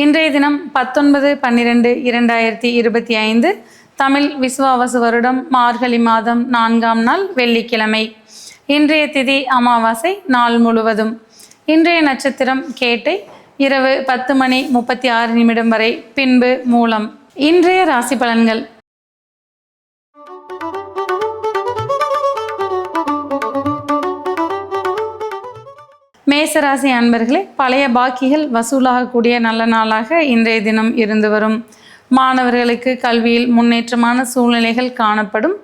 இன்றைய தினம் பத்தொன்பது பன்னிரெண்டு இரண்டாயிரத்தி இருபத்தி ஐந்து தமிழ் விசுவாவசு வருடம் மார்கழி மாதம் நான்காம் நாள் வெள்ளிக்கிழமை. இன்றைய திதி அமாவாசை நாள் முழுவதும். இன்றைய நட்சத்திரம் கேட்டை இரவு பத்து மணி முப்பத்தி ஆறு நிமிடம் வரை பின்பு மூலம். இன்றைய ராசி பலன்கள். மேசராசி அன்பர்களே பழைய பாக்கிகள் வசூலாகக்கூடிய நல்ல நாளாக இன்றைய தினம் இருந்து வரும். மாணவர்களுக்கு கல்வியில் முன்னேற்றமான சூழ்நிலைகள் காணப்படும்.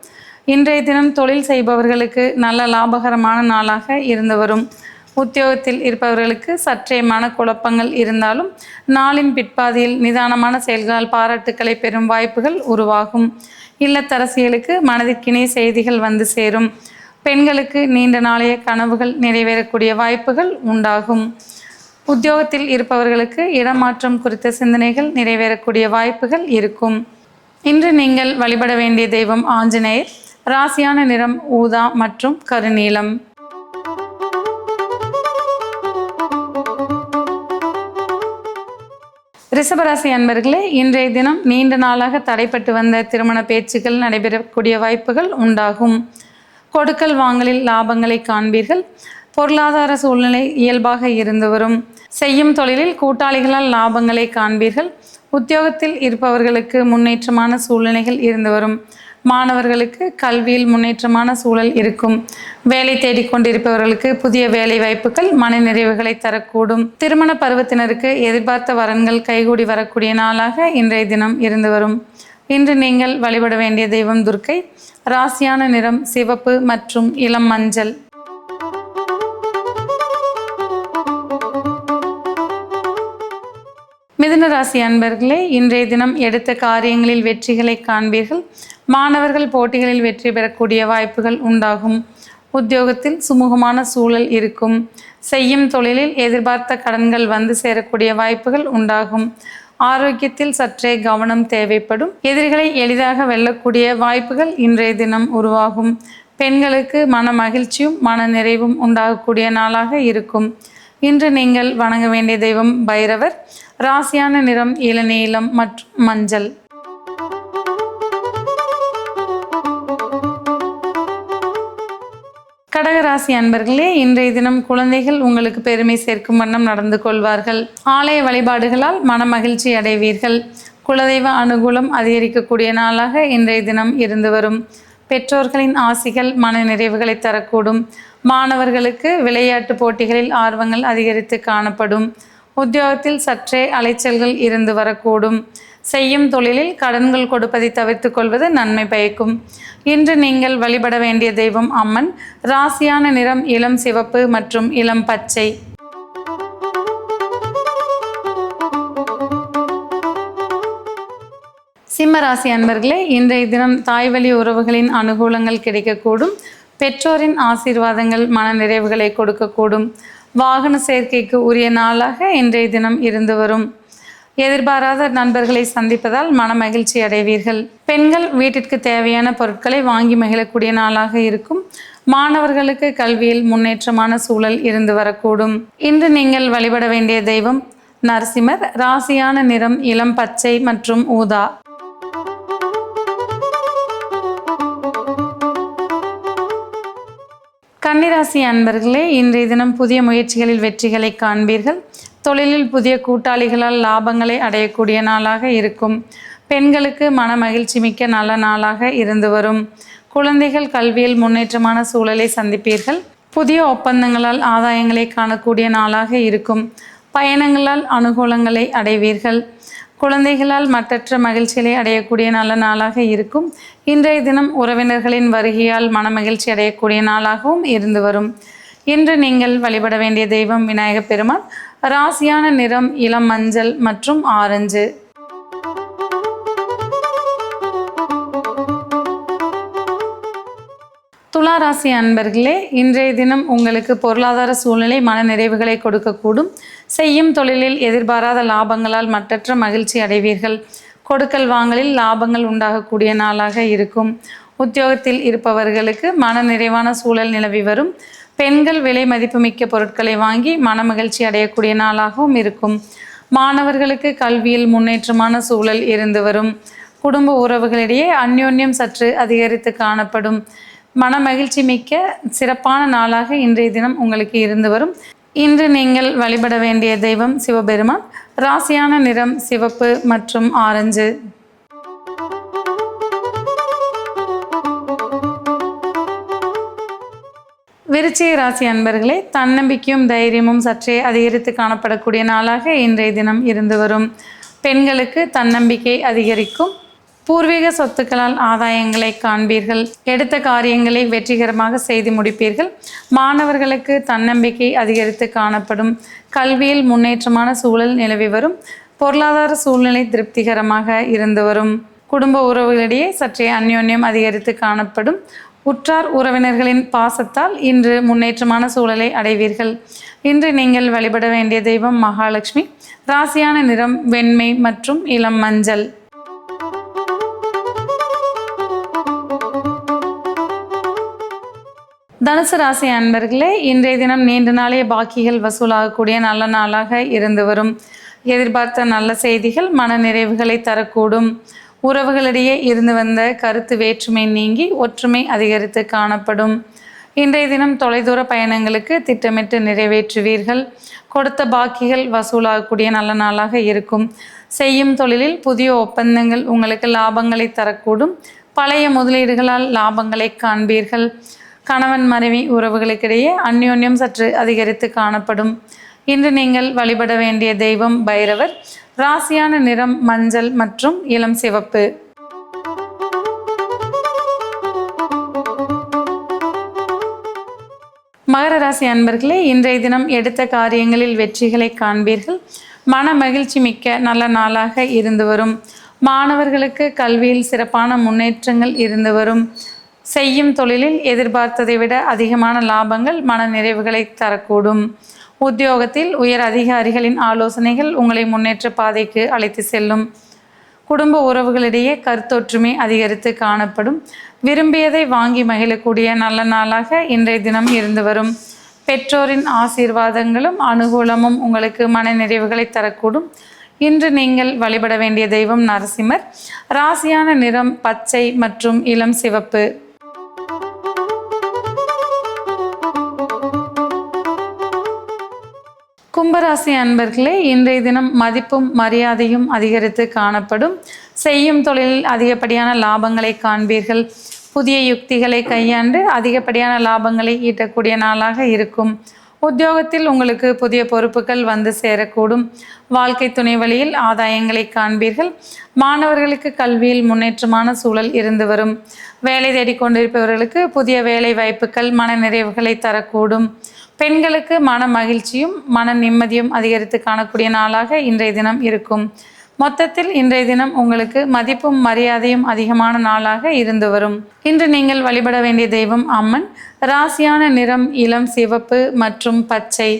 இன்றைய தினம் தொழில் செய்பவர்களுக்கு நல்ல லாபகரமான நாளாக இருந்து வரும். உத்தியோகத்தில் இருப்பவர்களுக்கு சற்றே மனக்குழப்பங்கள் இருந்தாலும் நாளின் பிற்பாதியில் நிதானமான செயல்களால் பாராட்டுக்களை பெறும் வாய்ப்புகள் உருவாகும். இல்லத்தரசிகளுக்கு மனதிற்கினிய செய்திகள் வந்து சேரும். பெண்களுக்கு நீண்ட நாளைய கனவுகள் நிறைவேறக்கூடிய வாய்ப்புகள் உண்டாகும். உத்தியோகத்தில் இருப்பவர்களுக்கு இடமாற்றம் குறித்த சிந்தனைகள் நிறைவேறக்கூடிய வாய்ப்புகள் இருக்கும். இன்று நீங்கள் வழிபட வேண்டிய தெய்வம் ஆஞ்சநேயர். ராசியான நிறம் ஊதா மற்றும் கருநீலம். ரிஷபராசி அன்பர்களே இன்றைய தினம் நீண்ட நாளாக தடைப்பட்டு வந்த திருமண பேச்சுக்கள் நடைபெறக்கூடிய வாய்ப்புகள் உண்டாகும். கொடுக்கல் வாங்கலில் லாபங்களை காண்பீர்கள். பொருளாதார சூழ்நிலை இயல்பாக இருந்து வரும் செய்யும் தொழிலில் கூட்டாளிகளால் லாபங்களை காண்பீர்கள். உத்தியோகத்தில் இருப்பவர்களுக்கு முன்னேற்றமான சூழ்நிலைகள் இருந்து வரும் மாணவர்களுக்கு கல்வியில் முன்னேற்றமான சூழல் இருக்கும். வேலை தேடிக்கொண்டிருப்பவர்களுக்கு புதிய வேலை வாய்ப்புகள் மனநிறைவுகளை தரக்கூடும். திருமண பருவத்தினருக்கு எதிர்பார்த்த வரன்கள் கைகூடி வரக்கூடிய நாளாக இன்றைய தினம் இருந்து வரும். இன்று நீங்கள் வழிபட வேண்டிய தெய்வம் துர்க்கை ராசியான நிறம் சிவப்பு மற்றும் இளம் மஞ்சள். மிதுன ராசி அன்பர்களே இன்றைய தினம் எடுத்த காரியங்களில் வெற்றிகளை காண்பீர்கள். மாணவர்கள் போட்டிகளில் வெற்றி பெறக்கூடிய வாய்ப்புகள் உண்டாகும். உத்தியோகத்தில் சுமூகமான சூழல் இருக்கும். செய்யும் தொழிலில் எதிர்பார்த்த கடன்கள் வந்து சேரக்கூடிய வாய்ப்புகள் உண்டாகும். ஆரோக்கியத்தில் சற்றே கவனம் தேவைப்படும். எதிரிகளை எளிதாக வெல்லக்கூடிய வாய்ப்புகள் இன்றைய தினம் உருவாகும். பெண்களுக்கு மன மகிழ்ச்சியும் மன நிறைவும் உண்டாகக்கூடிய நாளாக இருக்கும். இன்று நீங்கள் வணங்க வேண்டிய தெய்வம் பைரவர். ராசியான நிறம் இளநீலம் மற்றும் மஞ்சள். கடகராசி அன்பர்களே இன்றைய தினம் குழந்தைகள் உங்களுக்கு பெருமை சேர்க்கும் வண்ணம் நடந்து கொள்வார்கள். ஆலய வழிபாடுகளால் மன மகிழ்ச்சி அடைவீர்கள். குலதெய்வ அனுகூலம் அதிகரிக்கக்கூடிய நாளாக இன்றைய தினம் இருந்து வரும். பெற்றோர்களின் ஆசிகள் மன நிறைவுகளை தரக்கூடும். மாணவர்களுக்கு விளையாட்டு போட்டிகளில் ஆர்வங்கள் அதிகரித்து காணப்படும். உத்தியோகத்தில் சற்றே அலைச்சல்கள் இருந்து வரக்கூடும். செய்யும் தொழிலில் கடன்கள் கொடுப்பதை தவிர்த்து கொள்வது நன்மை பயக்கும். இன்று நீங்கள் வழிபட வேண்டிய தெய்வம் அம்மன். ராசியான நிறம் இளம் சிவப்பு மற்றும் இளம் பச்சை. சிம்ம ராசி அன்பர்களே இன்றைய தினம் தாய்வழி உறவுகளின் அனுகூலங்கள் கிடைக்கக்கூடும். பெற்றோரின் ஆசீர்வாதங்கள் மன நிறைவுகளை கொடுக்கக்கூடும். வாகன சேர்க்கைக்கு உரிய நாளாக இன்றைய தினம் இருந்து வரும். எதிர்பாராத நண்பர்களை சந்திப்பதால் மன மகிழ்ச்சி அடைவீர்கள். பெண்கள் வீட்டிற்கு தேவையான பொருட்களை வாங்கி மகிழக்கூடிய நாளாக இருக்கும். மாணவர்களுக்கு கல்வியில் முன்னேற்றமான சூழல் இருந்து வரக்கூடும். இன்று நீங்கள் வழிபட வேண்டிய தெய்வம் நரசிம்மர். ராசியான நிறம் இளம் பச்சை மற்றும் ஊதா. கன்னிராசி அன்பர்களே இன்றைய தினம் புதிய முயற்சிகளில் வெற்றிகளை காண்பீர்கள். தொழிலில் புதிய கூட்டாளிகளால் லாபங்களை அடையக்கூடிய நாளாக இருக்கும். பெண்களுக்கு மன மகிழ்ச்சி மிக்க நல்ல நாளாக இருந்து வரும். குழந்தைகள் கல்வியில் முன்னேற்றமான சூழலை சந்திப்பீர்கள். புதிய ஒப்பந்தங்களால் ஆதாயங்களை காணக்கூடிய நாளாக இருக்கும். பயணங்களால் அனுகூலங்களை அடைவீர்கள். குழந்தைகளால் மற்றற்ற மகிழ்ச்சிகளை அடையக்கூடிய நல்ல நாளாக இருக்கும். இன்றைய தினம் உறவினர்களின் வருகையால் மனமகிழ்ச்சி அடையக்கூடிய நாளாகவும் இருந்து வரும். இன்று நீங்கள் வழிபட வேண்டிய தெய்வம் விநாயகப் பெருமாள் ராசியான நிறம் இளம் மஞ்சள் மற்றும் ஆரஞ்சு. துலா ராசி அன்பர்களே இன்றைய தினம் உங்களுக்கு பொருளாதார சூழ்நிலை மன நிறைவுகளை கொடுக்கக்கூடும். செய்யும் தொழிலில் எதிர்பாராத லாபங்களால் மற்றற்ற மகிழ்ச்சி அடைவீர்கள். கொடுக்கல் வாங்கலில் லாபங்கள் உண்டாகக்கூடிய நாளாக இருக்கும். உத்தியோகத்தில் இருப்பவர்களுக்கு மன நிறைவான சூழல் நிலவி வரும். பெண்கள் விலை மதிப்புமிக்க பொருட்களை வாங்கி மன மகிழ்ச்சி அடையக்கூடிய நாளாகவும் இருக்கும். மாணவர்களுக்கு கல்வியில் முன்னேற்றமான சூழல் இருந்து வரும். குடும்ப உறவுகளிடையே அந்யோன்யம் சற்று அதிகரித்து காணப்படும். மன மகிழ்ச்சி மிக்க சிறப்பான நாளாக இன்றைய தினம் உங்களுக்கு இருந்து வரும். இன்று நீங்கள் வழிபட வேண்டிய தெய்வம் சிவபெருமான். ராசியான நிறம் சிவப்பு மற்றும் ஆரஞ்சு. விருச்சிக ராசி அன்பர்களே தன்னம்பிக்கையும் தைரியமும் சற்றே அதிகரித்து காணப்படக்கூடிய நாளாக இன்றைய தினம் இருந்து வரும். பெண்களுக்கு தன்னம்பிக்கை அதிகரிக்கும். பூர்வீக சொத்துக்களால் ஆதாயங்களை காண்பீர்கள். எடுத்த காரியங்களை வெற்றிகரமாக செய்து முடிப்பீர்கள். மாணவர்களுக்கு தன்னம்பிக்கை அதிகரித்து காணப்படும். கல்வியில் முன்னேற்றமான சூழல் நிலவி வரும். பொருளாதார சூழ்நிலை திருப்திகரமாக இருந்து வரும். குடும்ப உறவுகளிடையே சற்றே அந்யோன்யம் அதிகரித்து காணப்படும். உற்றார் உறவினர்களின் பாசத்தால் இன்று முன்னேற்றமான சூழலை அடைவீர்கள். இன்று நீங்கள் வழிபட வேண்டிய தெய்வம் மகாலட்சுமி. ராசியான நிறம் வெண்மை மற்றும் இளம் மஞ்சள். தனுசு ராசி அன்பர்களே இன்றைய தினம் நீண்ட நாளைய பாக்கிகள் வசூலாகக்கூடிய நல்ல நாளாக இருந்து வரும். எதிர்பார்த்த நல்ல செய்திகள் மன நிறைவுகளை தரக்கூடும். உறவுகளிடையே இருந்து வந்த கருத்து வேற்றுமை நீங்கி ஒற்றுமை அதிகரித்து காணப்படும். இன்றைய தினம் தொலைதூர பயணங்களுக்கு திட்டமிட்டு நிறைவேற்றுவீர்கள். கொடுத்த பாக்கிகள் வசூலாகக்கூடிய நல்ல நாளாக இருக்கும். செய்யும் தொழிலில் புதிய ஒப்பந்தங்கள் உங்களுக்கு லாபங்களை தரக்கூடும். பழைய முதலீடுகளால் லாபங்களை காண்பீர்கள். கணவன் மனைவி உறவுகளுக்கிடையே அந்யோன்யம் சற்று அதிகரித்து காணப்படும். இன்று நீங்கள் வழிபட வேண்டிய தெய்வம் பைரவர். ராசியான நிறம் மஞ்சள் மற்றும் இளம் சிவப்பு. மகர ராசி அன்பர்களே இன்றைய தினம் எடுத்த காரியங்களில் வெற்றிகளை காண்பீர்கள். மன மகிழ்ச்சி மிக்க நல்ல நாளாக இருந்து வரும். மாணவர்களுக்கு கல்வியில் சிறப்பான முன்னேற்றங்கள் இருந்து வரும். செய்யும் தொழிலில் எதிர்பார்த்ததை விட அதிகமான லாபங்கள் மன நிறைவுகளை தரக்கூடும். உத்தியோகத்தில் உயர் அதிகாரிகளின் ஆலோசனைகள் உங்களை முன்னேற்ற பாதைக்கு அழைத்து செல்லும். குடும்ப உறவுகளிடையே கருத்தொற்றுமை அதிகரித்து காணப்படும். விரும்பியதை வாங்கி மகிழக்கூடிய நல்ல நாளாக இன்றைய தினம் இருந்து வரும். பெற்றோரின் ஆசீர்வாதங்களும் அனுகூலமும் உங்களுக்கு மன நிறைவுகளை தரக்கூடும். இன்று நீங்கள் வழிபட வேண்டிய தெய்வம் நரசிம்மர். ராசியான நிறம் பச்சை மற்றும் இளம் சிவப்பு. கும்பராசி அன்பர்களே இன்றைய தினம் மதிப்பும் மரியாதையும் அதிகரித்து காணப்படும். செய்யும் தொழிலில் அதிகப்படியான லாபங்களை காண்பீர்கள். புதிய யுக்திகளை கையாண்டு அதிகப்படியான லாபங்களை ஈட்டக்கூடிய நாளாக இருக்கும். உத்தியோகத்தில் உங்களுக்கு புதிய பொறுப்புகள் வந்து சேரக்கூடும். வாழ்க்கை துணை வழியில் ஆதாயங்களை காண்பீர்கள். மாணவர்களுக்கு கல்வியில் முன்னேற்றமான சூழல் இருந்து வரும். வேலை தேடிக்கொண்டிருப்பவர்களுக்கு புதிய வேலை வாய்ப்புகள் மன நிறைவுகளை தரக்கூடும். பெண்களுக்கு மன மகிழ்ச்சியும் மன நிம்மதியும் அதிகரித்து காணக்கூடிய நாளாக இன்றைய தினம் இருக்கும். மொத்தத்தில் இன்றைய தினம் உங்களுக்கு மதிப்பும் மரியாதையும் அதிகமான நாளாக இருந்து வரும். இன்று நீங்கள் வழிபட வேண்டிய தெய்வம் அம்மன். ராசியான நிறம் இளம் சிவப்பு மற்றும் பச்சை.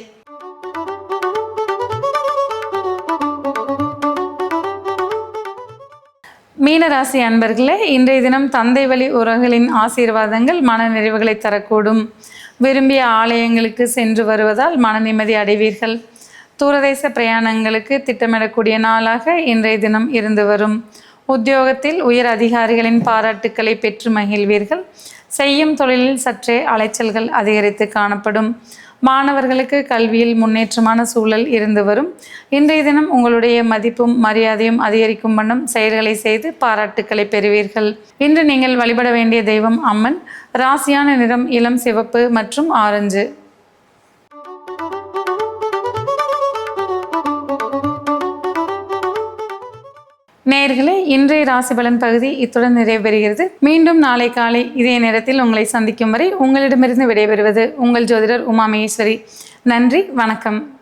மீனராசி அன்பர்களே இன்றைய தினம் தந்தை வழி உறவுகளின் ஆசீர்வாதங்கள் மன நிறைவுகளை தரக்கூடும். விரும்பிய ஆலயங்களுக்கு சென்று வருவதால் மன நிம்மதி அடைவீர்கள். தூரதேச பிரயாணங்களுக்கு திட்டமிடக்கூடிய நாளாக இன்றைய தினம் இருந்து வரும். உத்தியோகத்தில் உயர் அதிகாரிகளின் பாராட்டுக்களை பெற்று மகிழ்வீர்கள். செய்யும் தொழிலில் சற்றே அலைச்சல்கள் அதிகரித்து காணப்படும். மாணவர்களுக்கு கல்வியில் முன்னேற்றமான சூழல் இருந்து வரும். இன்றைய தினம் உங்களுடைய மதிப்பும் மரியாதையும் அதிகரிக்கும் வண்ணம் செயல்களை செய்து பாராட்டுக்களை பெறுவீர்கள். இன்று நீங்கள் வழிபட வேண்டிய தெய்வம் அம்மன். ராசியான நிறம் இளம் சிவப்பு மற்றும் ஆரஞ்சு. நேர்களை இன்றைய ராசி பலன் பகுதி இத்துடன் நிறைவு மீண்டும் நாளை காலை இதே நேரத்தில் உங்களை சந்திக்கும் வரை உங்களிடமிருந்து விடைபெறுவது உங்கள் ஜோதிடர் உமா மகேஸ்வரி நன்றி வணக்கம்.